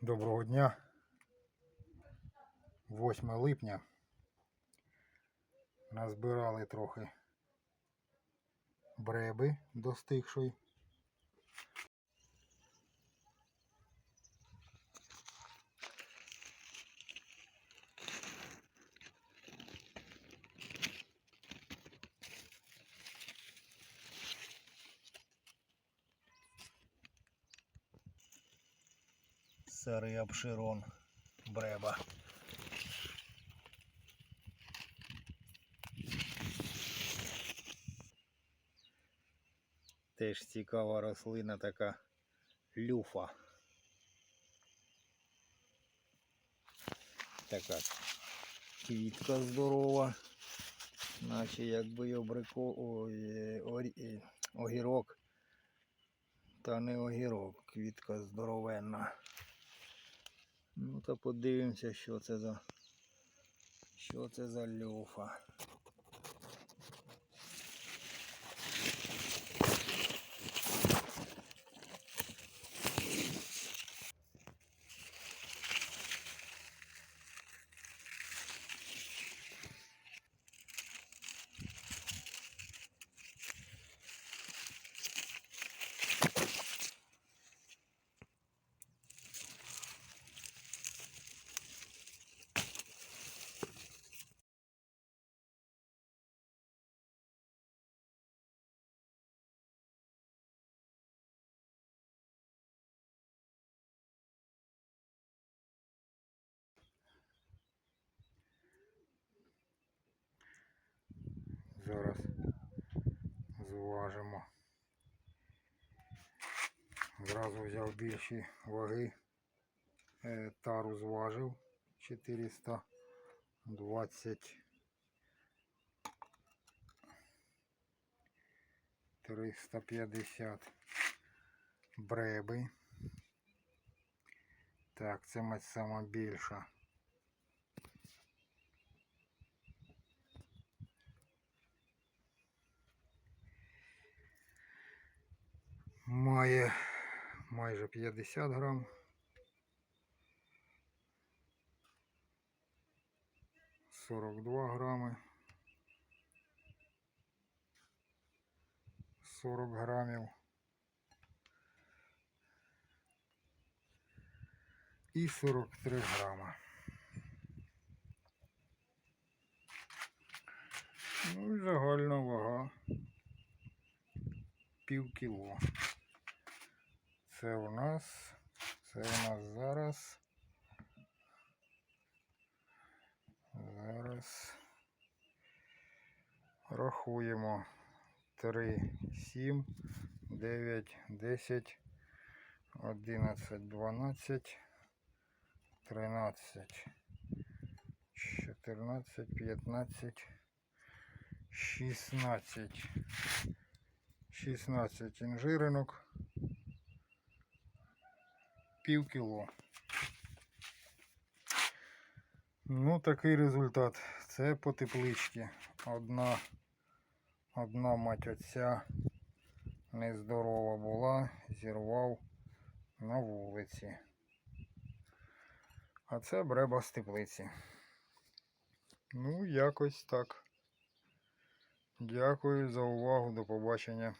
Доброго дня. 8 липня. Назбирали трохи бреби достигшої. Старий обширон бреба. Теж цікава рослина така люфа. Така квітка здорова, наче якби обрико... Ой, орі... огірок. Та не огірок, квітка здоровенна. Ну та подивимося, що це за. Що це за люфа. Зараз зважимо. Зразу взяв більші ваги. Е, Тару зважив 420 350 бреби. Так, це мать сама більша. Майже 50 грам. Сорок два грами. Сорок грамів. І 43 грама. Ну і загальна вага пів кіло. Це у нас, це у нас зараз. Зараз рахуємо 3, 7, 9, 10, 11, 12, 13, 14, 15, 16. 16 інжиринок. Пів кіло. Ну, такий результат. Це по тепличці. Одна, одна мать отця нездорова була, зірвав на вулиці. А це бреба з теплиці. Ну, якось так. Дякую за увагу. До побачення.